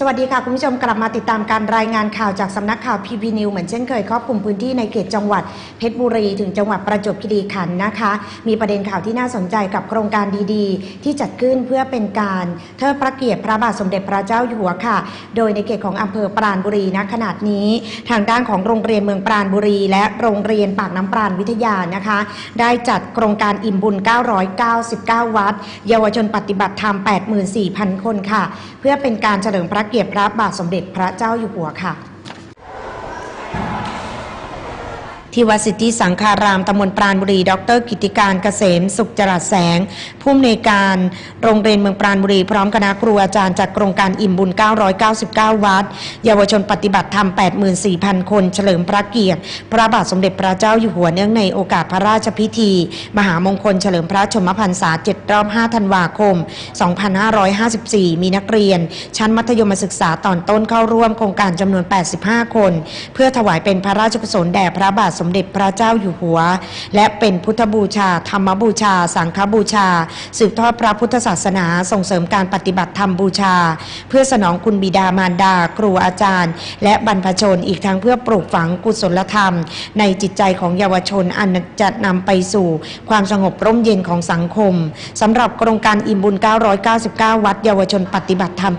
สวัสดีค่ะ คุณผู้ชมกลับมาติดตามการรายงานข่าวจากสำนักข่าวพีพีนิวเหมือนเช่นเคยครอบคลุมพื้นที่ในเขตจังหวัดเพชรบุรี ถึงจังหวัดประจวบคีรีขันธ์นะคะ มีประเด็นข่าวที่น่าสนใจกับโครงการดีๆ ที่จัดขึ้นเพื่อเป็นการเทิดพระเกียรติพระบาทสมเด็จพระเจ้าอยู่หัวค่ะ โดยในเขตของอำเภอปราณบุรีณขนาดนี้ ทางด้านของโรงเรียนเมืองปราณบุรี และโรงเรียนปากน้ำปราณวิทยานะคะ ได้จัดโครงการอิ่มบุญ 999 วัด เยาวชนปฏิบัติธรรม 84,000 คนค่ะ เพื่อเป็นการเฉลิมพระเกียรติพระบาทสมเด็จพระเจ้าอยู่หัวค่ะ ที่วัดสิทธิสังคารามตำบลปราณบุรี ดร กิติการเกษม สุขจรัสแสง ผู้อำนวยการโรงเรียนเมืองปราณบุรี พร้อมคณะครูอาจารย์จากโครงการอิ่มบุญ 999 วัด เยาวชนปฏิบัติธรรม 84,000 คน เฉลิมพระเกียรติ พระบาทสมเด็จพระเจ้าอยู่หัวเนื่องในโอกาสพระราชพิธี มหามงคลเฉลิมพระชนมพรรษา7รอบ 5 ธันวาคม 2554 มีนักเรียน ชั้นมัธยมศึกษาตอนต้นเข้าร่วมโครงการจำนวน 85 คน เพื่อถวายเป็นพระราชกุศลแด่พระบาทสมมเด็จพระเจ้าอยู่หัว และเป็นพุทธบูชา ธรรมบูชา สังฆบูชา สืบทอดพระพุทธศาสนาส่งเสริมการปฏิบัติธรรมบูชา เพื่อสนองคุณบิดามารดา ครูอาจารย์ และบรรพชนอีกทั้งเพื่อปลูกฝังกุศลธรรม ในจิตใจของเยาวชนอันจะนำไปสู่ความสงบร่มเย็นของสังคมสำหรับโครงการอิ่มบุญ 999 วัดเยาวชนปฏิบัติธรรม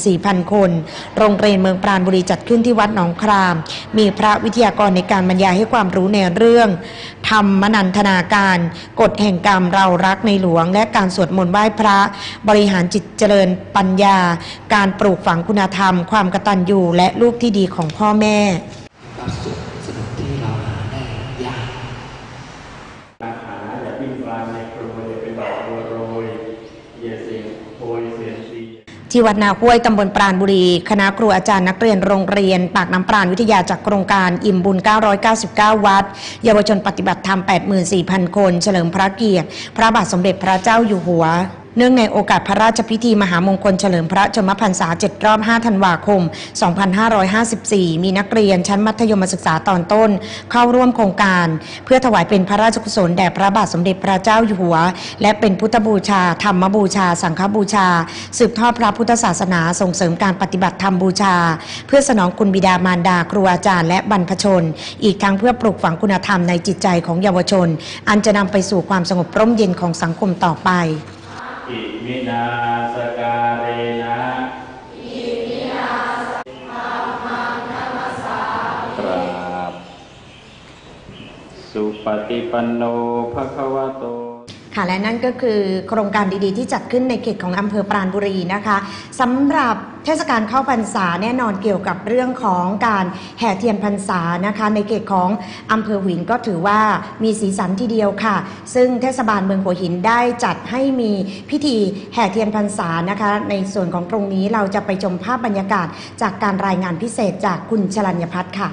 84,000 คน โรงเรียนเมืองปราณบุรีจัดขึ้นที่วัดหนองคราม มีพระวิทยากรในการบรรยายให้ความรู้ในเรื่อง ธรรมนันทนาการ กฎแห่งกรรมเรารักในหลวง และการสวดมนต์ไหว้พระ บริหารจิตเจริญปัญญา การปลูกฝังคุณธรรม ความกตัญญูและลูกที่ดีของพ่อแม่ความสุขสนุกที่เราหาได้ยาก ที่วัดนาห้วยตำบลปราณบุรี คณะครูอาจารย์นักเรียนโรงเรียน ปากน้ำปราณวิทยาจากโครงการอิ่มบุญ 999 วัด เยาวชนปฏิบัติธรรม 84,000 คน เฉลิมพระเกียรติ พระบาทสมเด็จพระเจ้าอยู่หัว เนื่องในโอกาสพระราชพิธีมหามงคลเฉลิมพระชนมพรรษา 7 รอบ 5 ธันวาคม 2554 มีนักเรียนชั้นมัธยมศึกษาตอนต้น เข้าร่วมโครงการ เพื่อถวายเป็นพระราชกุศลแด่พระบาทสมเด็จพระเจ้าอยู่หัว และเป็นพุทธบูชา ธรรมบูชา สังฆบูชา สืบทอดพระพุทธศาสนาส่งเสริมการปฏิบัติธรรมบูชา เพื่อสนองคุณบิดามารดาครูอาจารย์และบรรพชน อีกทั้งเพื่อปลูกฝังคุณธรรมในจิตใจของเยาวชน อันจะนำไปสู่ความสงบร่มเย็นของสังคมต่อไป อิมินาสการเรนะกราบสุปฏิปันโนภะคะวะโตค่ะและนั่นก็คือโครงการดีๆ ที่จัดขึ้นในเขตของอำเภอปราณบุรีนะคะสำหรับ เทศกาลเข้าพรรษาแน่นอนเกี่ยวกับเรื่องของการแห่เทียนพรรษานะคะ ในเขตของอำเภอหวินก็ถือว่ามีสีสันทีเดียวค่ะ ซึ่งเทศบาลเมืองหัวหินได้จัดให้มีพิธีแห่เทียนพรรษานะคะ ในส่วนของตรงนี้เราจะไปชมภาพบรรยากาศ จากการรายงานพิเศษจากคุณชลัญญพัฒน์ค่ะ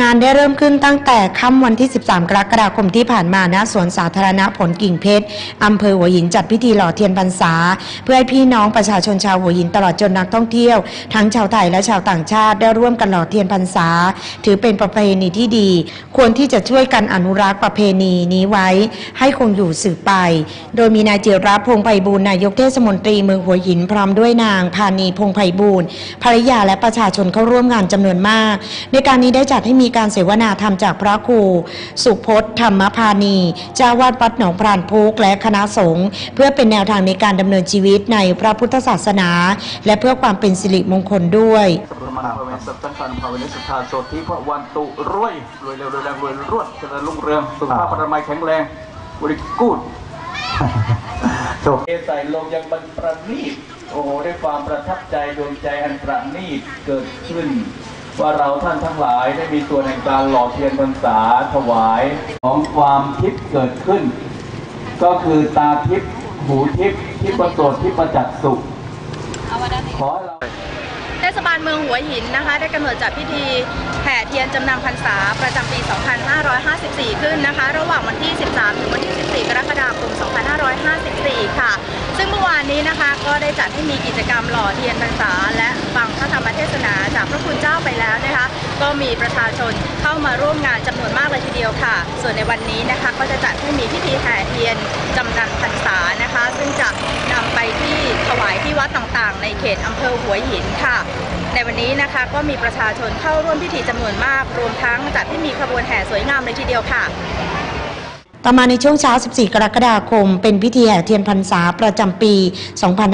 งานได้เริ่มขึ้นตั้งแต่ค่ำวันที่ 13 กรกฎาคมที่ผ่านมาณสวนสาธารณะผลกิ่งเพชรอำเภอหัวหินจัดพิธีหล่อเทียนพรรษา เพื่อให้พี่น้องประชาชนชาวหัวหินตลอดจนนักท่องเที่ยว ทั้งชาวไทยและชาวต่างชาติได้ร่วมกันหล่อเทียนพรรษา ถือเป็นประเพณีที่ดี ควรที่จะช่วยกันอนุรักษ์ประเพณีนี้ไว้ ให้คงอยู่สืบไป โดยมีนายเจียรับพงไพบูลนายกเทศมนตรีเมืองหัวหินพร้อมด้วยนางพานีพงไพบูลย์ภรรยาและประชาชนเข้าร่วมงานจำนวนมาก ในการนี้ได้จัดให้มีการเสวนาธรรมจากพระครู สุพจน์ธรรมพานีเจ้าวาดวัดหนองพรานพุกและคณะสงฆ์เพื่อเป็นแนวทางในการดำเนินชีวิตในพระพุทธศาสนา และเพื่อความเป็นสิริมงคลด้วยสัพพมันภาเวสัพสังฆานุภาเวนิสุทธาโสธิพระวันตุรวยรวยเร็วรวยแรงรวยรวดเจริญรุ่งเรืองสุขภาพอนามัยแข็งแรงบริกูดเอใส่ลงยังมันประณีตโอ้โหด้วยความประทับใจดวงใจอันประณีตเกิดขึ้น ว่าเราท่านทั้งหลายได้มีส่วนในการหล่อเทียนพรรษาถวายของความทิพย์เกิดขึ้น ก็คือตาทิพย์หูทิพย์ทิพย์ประโสดทิพย์ประจักษ์สุขขอให้เราเทศบาลเมืองหัวหินนะคะ ได้กำหนดจัดพิธีแห่เทียนจำนำพรรษาประจำปี 2554 ขึ้นนะคะ ระหว่างวันที่ 13 ถึงวันที่ 14 กรกฎาคม 2554 ค่ะานนี้นะคะก็ได้จัดให้มีกิจกรรมหล่อเทียนพรรษาและฟังพระธรรมเทศนาจากพระคุณเจ้าไปแล้วนะคะ ก็มีประชาชนเข้ามาร่วมงานจำนวนมากเลยทีเดียวค่ะ ส่วนในวันนี้นะคะก็จะจัดให้มีพิธีแห่เทียนจำนันพรรษานะคะ ซึ่งจะนำไปที่ถวายที่วัดต่างๆ ในเขตอำเภอหัวหินค่ะในวันนี้นะคะก็มีประชาชนเข้าร่วมพิธีจำนวนมาก รวมทั้งจัดให้มีขบวนแห่สวยงามเลยทีเดียวค่ะ ต่อมาในช่วงเช้า 14 กรกฎาคม เป็นพิธีแห่เทียนพรรษาประจำปี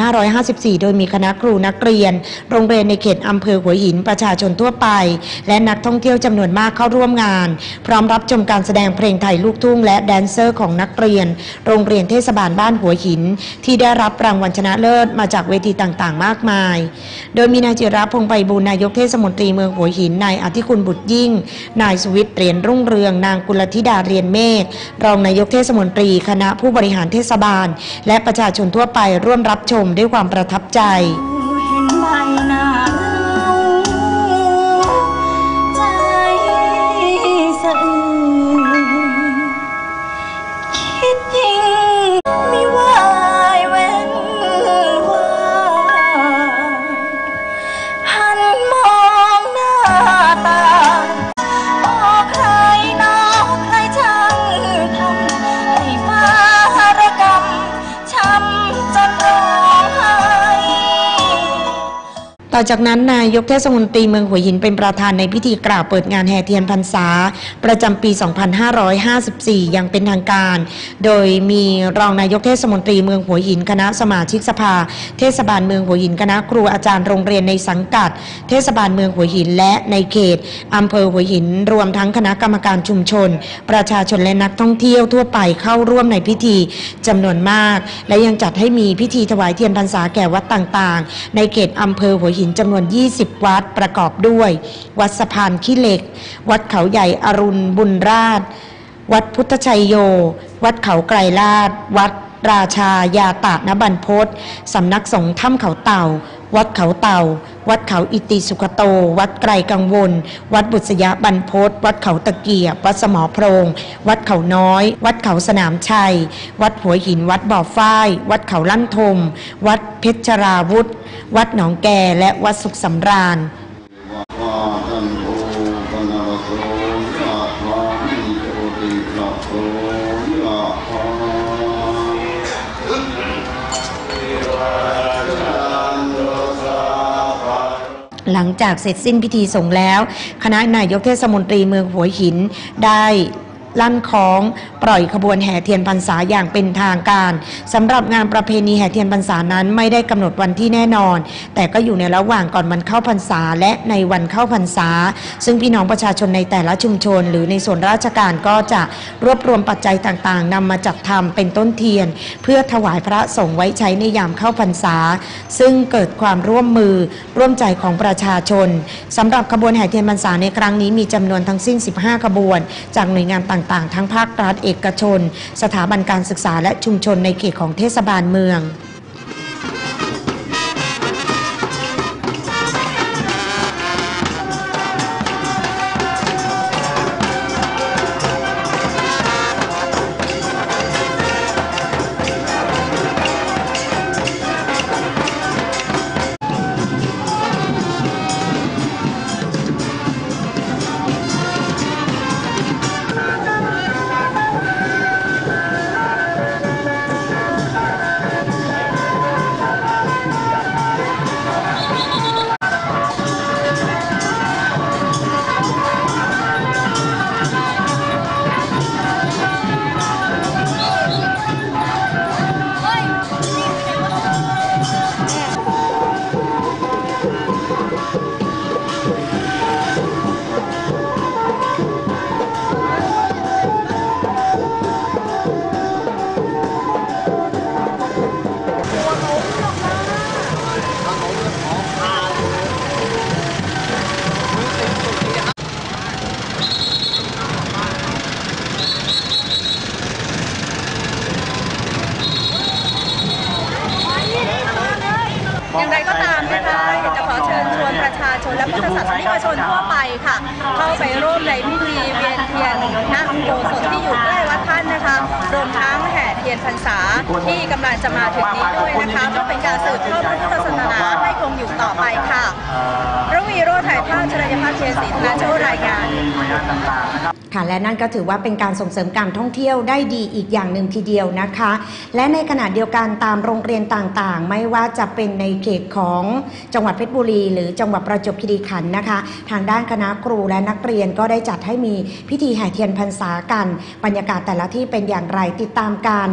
2554 โดยมีคณะครูนักเรียน โรงเรียนในเขตอำเภอหัวหินประชาชนทั่วไป และนักท่องเที่ยวจำนวนมากเข้าร่วมงาน พร้อมรับชมการแสดงเพลงไทยลูกทุ่งและแดนเซอร์ของนักเรียน โรงเรียนเทศบาลบ้านหัวหิน ที่ได้รับรางวัลชนะเลิศมาจากเวทีต่างๆ มากมาย โดยมีนายจิรพงษ์ไพบูลนายกเทศมนตรีเมืองหัวหินนายอธิคุณบุตรยิ่ง นายสุวิทย์เหรียญรุ่งเรือง นางกุลธิดาเรียนเมฆรองนายกเทศมนตรี คณะผู้บริหารเทศบาล และประชาชนทั่วไปร่วมรับชมด้วยความประทับใจ อจากนั้นนายกเทศมนตรีเมืองหัวหินเป็นประธานในพิธีกล่าวเปิดงานแห่เทียนพรรษา ประจำปี 2554 อย่างเป็นทางการ โดยมีรองนายกเทศมนตรีเมืองหัวหินคณะสมาชิกสภา เทศบาลเมืองหัวหินคณะครูอาจารย์โรงเรียนในสังกัด เทศบาลเมืองหัวหินและในเขตอำเภอหัวหิน รวมทั้งคณะกรรมการชุมชน ประชาชนและนักท่องเที่ยวทั่วไปเข้าร่วมในพิธีจำนวนมาก และยังจัดให้มีพิธีถวายเทียนพรรษาแก่วัดต่างๆ ในเขตอำเภอหัวหินจำนวน 20 วัดประกอบด้วย วัดสะพานขี้เหล็ก วัดเขาใหญ่อรุณบุญราช วัดพุทธชัยโย วัดเขาไกรลาด วัดราชายาตะนบันพศสำนักสงฆ์ถ้ำเขาเต่า วัดเขาเต่า วัดเขาอิติสุขโต วัดไกรกังวล วัดบุษยบันพศวัดเขาตะเกียบ วัดสมอโพรง วัดเขาน้อย วัดเขาสนามชัย วัดหัวหิน วัดบ่อฝ้าย วัดเขาลั่นทม วัดเพชรราวุธ วัดหนองแกและวัดสุขสำราญวาทันโอ ลังจากเสร็จสิ้นพิธีสงฆ์แล้ว คณะนายกเทศมนตรีเมืองหัวหินได้ ลั่นของปล่อยขบวนแห่เทียนพรรษาอย่างเป็นทางการสำหรับงานประเพณีแห่เทียนพรรษานั้นไม่ได้กำหนดวันที่แน่นอน แต่ก็อยู่ในระหว่างก่อนวันเข้าพรรษาและในวันเข้าพรรษา ซึ่งพี่น้องประชาชนในแต่ละชุมชน หรือในส่วนราชการก็จะรวบรวมปัจจัยต่างๆนำมาจัดทำเป็นต้นเทียน เพื่อถวายพระสงฆ์ไว้ใช้ในยามเข้าพรรษา ซึ่งเกิดความร่วมมือร่วมใจของประชาชนสำหรับขบวนแห่เทียนพรรษาในครั้งนี้มีจำนวนทั้งสิ้น 15 ขบวน จากหน่วยงานต่างๆ ทั้งภาครัฐเอกชน สถาบันการศึกษาและชุมชนในเขตของเทศบาลเมือง นและพุทธศาสนิกชนทั่วไปค่ะ เข้าไปร่วมในพิธีเวียนเทียนณอุโบสถที่อยู่ใกล้วัดท่านนะคะรวมทั้งแห่เทียนพรรษาที่กำลังจะมาถึงนี้ด้วยนะคะเพื่อเป็นการสืบทอดพุทธศาสนาให้คงอยู่ต่อไปค่ะระวีโรจน์ถ่ายภาพชลยภาพเชียร์ศรีธนาโชว์รายงาน ค่ะและนั่นก็ถือว่าเป็นการส่งเสริมการท่องเที่ยวได้ดีอีกอย่างหนึ่งทีเดียวนะคะ และในขณะเดียวกันตามโรงเรียนต่างๆ ไม่ว่าจะเป็นในเขตของจังหวัดเพชรบุรี หรือจังหวัดประจวบคีรีขันธ์นะคะ ทางด้านคณะครูและนักเรียนก็ได้จัดให้มีพิธีแห่เทียนพรรษากัน บรรยากาศแต่ละที่เป็นอย่างไรติดตามการ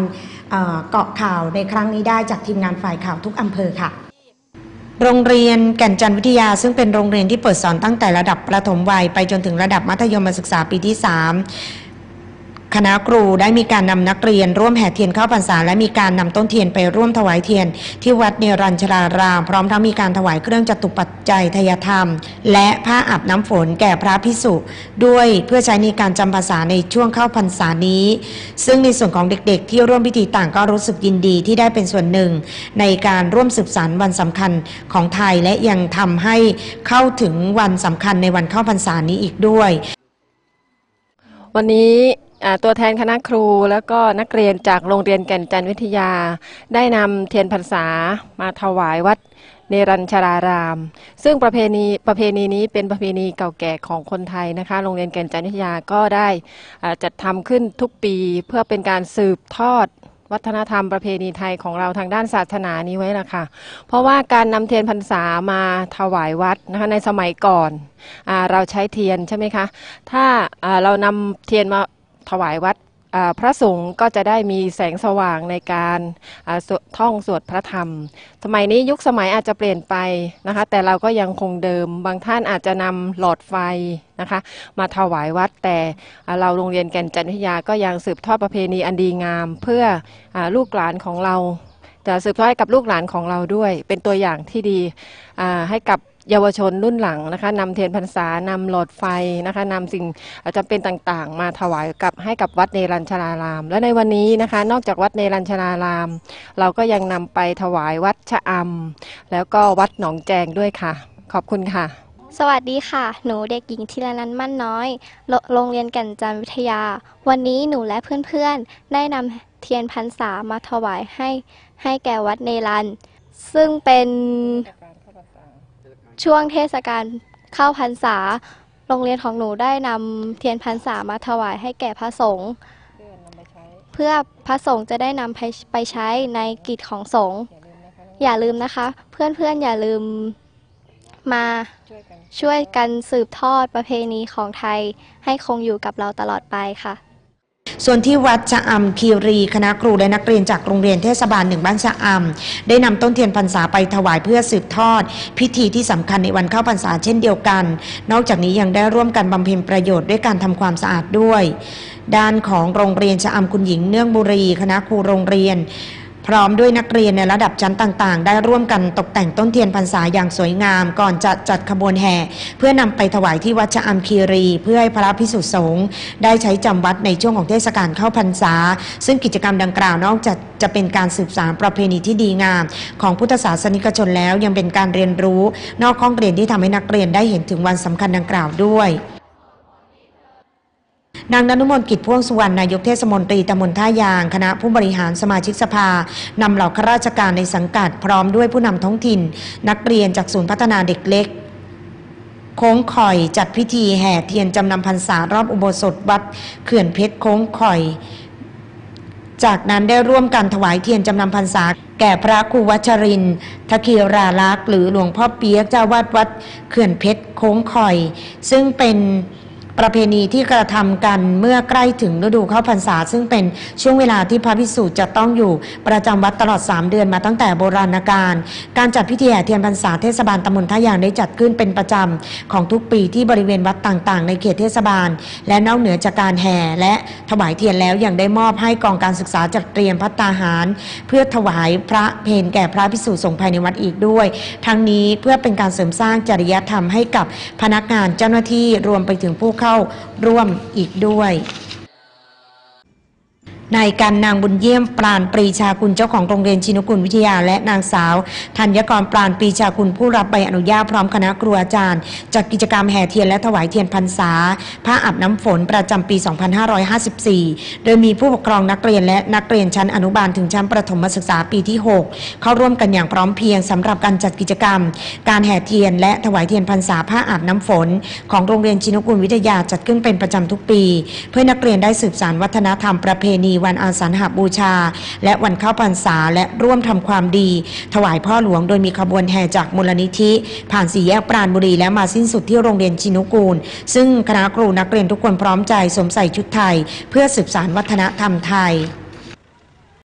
เอ่อเกาะข่าวในครั้งนี้ได้จากทีมงานฝ่ายข่าวทุกอำเภอค่ะ โรงเรียนแก่นจันทร์วิทยา ซึ่งเป็นโรงเรียนที่เปิดสอนตั้งแต่ระดับประถมวัยไปจนถึงระดับมัธยมศึกษาปีที่ 3 คณะครูได้มีการนำนักเรียนร่วมแห่เทียนเข้าพรรษาและมีการนำต้นเทียนไปร่วมถวายเทียน ที่วัดเนรัญชราราม พร้อมทั้งมีการถวายเครื่องจตุปัจจัยทยธรรม และผ้าอาบน้ำฝนแก่พระพิสุด้วยเพื่อใช้ในการจำภาษาในช่วงเข้าพรรษานี้ ซึ่งในส่วนของเด็กๆ ที่ร่วมพิธีต่างก็รู้สึกยินดีที่ได้เป็นส่วนหนึ่ง ในการร่วมสืบสานวันสำคัญของไทยและยังทำให้เข้าถึงวันสำคัญในวันเข้าพรรษานี้อีกด้วย วันนี้ ตัวแทนคณะครูแล้วก็นักเรียนจากโรงเรียนแก่นจันทร์วิทยา ได้นำเทียนพรรษามาถวายวัดเนรัญชราราม ซึ่งประเพณีประเพณีนี้เป็นประเพณีเก่าแก่ของคนไทยนะคะ โรงเรียนแก่นจันทร์วิทยาก็ได้จัดทำขึ้นทุกปีเพื่อเป็นการสืบทอดวัฒนธรรมประเพณีไทยของเราทางด้านศาสนานี้ไว้ละค่ะ เพราะว่าการนำเทียนพรรษามาถวายวัดนะคะในสมัยก่อนอเราใช้เทียนใช่ไหมคะ ถ้าอ่าเรานำเทียนมา ถวายวัดพระสงฆ์ก็จะได้มีแสงสว่างในการท่องสวดพระธรรม สมัยนี้ยุคสมัยอาจจะเปลี่ยนไปนะคะ แต่เราก็ยังคงเดิม บางท่านอาจจะนำหลอดไฟนะคะ มาถวายวัด แต่เราโรงเรียนแก่นจันพิยาก็ยังสืบทอดประเพณีอันดีงาม เพื่ออลูกหลานของเรา จะสืบทอดกับลูกหลานของเราด้วย เป็นตัวอย่างที่ดีให้กับ เยาวชนรุ่นหลังนะคะนำเทียนพรรษานำหลอดไฟนะคะนำสิ่งจำเป็นต่างๆ มาถวายกับให้กับวัดเนรัญชราราม และในวันนี้นะคะ นอกจากวัดเนรัญชราราม เราก็ยังนำไปถวายวัดชะอำแล้วก็วัดหนองแจงด้วยค่ะ ขอบคุณค่ะ สวัสดีค่ะ หนูเด็กหญิงธีรนันท์มั่นน้อย โรโรงเรียนแก่นจันทร์วิทยา วันนี้หนูและเพื่อนๆ ได้นำเทียนพรรษามาถวายให้ให้แก่วัดเนรันซึ่งเป็น ช่วงเทศกาลเข้าพรรษา โรงเรียนของหนูได้นำเทียนพรรษามาถวายให้แก่พระสงฆ์เพื่อพระสงฆ์จะได้นำไปไปใช้ในกิจของสงฆ์อย่าลืมนะคะ เพื่อนๆอย่าลืมมาช่วยกันสืบทอดประเพณีของไทยให้คงอยู่กับเราตลอดไปค่ะ ส่วนที่วัดชะอำคีรีคณะครูและนักเรียนจากโรงเรียนเทศบาลหนึ่งบ้านชะอำ ได้นำต้นเทียนพรรษาไปถวายเพื่อสืบทอด พิธีที่สำคัญในวันเข้าพรรษาเช่นเดียวกัน นอกจากนี้ยังได้ร่วมกันบำเพ็ญประโยชน์ด้วยการทำความสะอาดด้วย ด้านของโรงเรียนชะอำคุณหญิงเนื่องบุรี คณะครูโรงเรียน พร้อมด้วยนักเรียนในระดับชั้นต่างๆ ได้ร่วมกันตกแต่งต้นเทียนพรรษาอย่างสวยงาม ก่อนจะจัดขบวนแห่ เพื่อนำไปถวายที่วัดชะอำคีรี เพื่อให้พระพิสุสงฆ์ได้ใช้จำวัดในช่วงของเทศกาลเข้าพรรษา ซึ่งกิจกรรมดังกล่าวนอกจากจะเป็นการสืบสานประเพณีที่ดีงาม ของพุทธศาสนิกชนแล้วยังเป็นการเรียนรู้ นอกห้องเรียนที่ทำให้นักเรียนได้เห็นถึงวันสำคัญดังกล่าวด้วย นางนนุมนกิจพ่วงสุวรรณนายกเทศมนตรีตำบลท่ายาง คณะผู้บริหารสมาชิกสภานำเหล่าข้าราชการในสังกัด พร้อมด้วยผู้นำท้องถิ่น นักเรียนจากศูนย์พัฒนาเด็กเล็กโค้งข่อยจัดพิธีแห่เทียนจำนำพรรษารอบอุโบสถวัดเขื่อนเพชรโค้งข่อย จากนั้นได้ร่วมกันถวายเทียนจำนำพรรษา แก่พระครูวัชรินทคีราลักษ์หรือหลวงพ่อเปียกเจ้าวาดวัดเขื่อนเพชรโค้งข่อย ซึ่งเป็น ประเพณีที่กระทำกันเมื่อใกล้ถึงฤดูเข้าพรรษา ซึ่งเป็นช่วงเวลาที่พระพิสุจะต้องอยู่ประจำวัดตลอด 3 เดือนมาตั้งแต่โบราณกาลการจัดพิธีแห่เทียนพรรษาเทศบาลตำบลท่ายางได้จัดขึ้นเป็นประจำของทุกปีที่บริเวณวัดต่างๆ ในเขตเทศบาล และนอกเหนือจากการแห่และถวายเทียนแล้วยังได้มอบให้กองการศึกษาจัดเตรียมพัตตาหาร เพื่อถวายพระเพนแก่พระพิสุสงฆ์ภายในวัดอีกด้วย ทั้งนี้เพื่อเป็นการเสริมสร้างจริยธรรมให้กับพนักงานเจ้าหน้าที่รวมไปถึงผู้เข้าร่วมอีกด้วย นายกันนางบุญเยี่ยมปราณปรีชาคุณเจ้าของโรงเรียนชินกุลวิทยา และนางสาวธัญกรปราณปรีชาคุณผู้รับใบอนุญาตพร้อมคณะครูอาจารย์จัดกิจกรรมแห่เทียนและถวายเทียนพรรษาผ้าอาบน้ำฝนประจำปี 2554 โดยมีผู้ปกครองนักเรียนและนักเรียนชั้นอนุบาลถึงชั้นประถมศึกษาปีที่ 6 เข้าร่วมกันอย่างพร้อมเพรียงสำหรับการจัดกิจกรรม การแห่เทียนและถวายเทียนพรรษาผ้าอาบน้ำฝน ของโรงเรียนชินกุลวิทยาจัดขึ้นเป็นประจำทุกปี เพื่อนักเรียนได้สืบสานวัฒนธรรมประเพณีวันอาสาฬหบูชา และวันเข้าพรรษาและร่วมทำความดี ถวายพ่อหลวงโดยมีขบวนแห่จากมูลนิธิ ผ่านสี่แยกปราณบุรีและมาสิ้นสุดที่โรงเรียนชินุกูล ซึ่งคณะครูนักเรียนทุกคนพร้อมใจสวมใส่ชุดไทย เพื่อสืบสานวัฒนธรรมไทย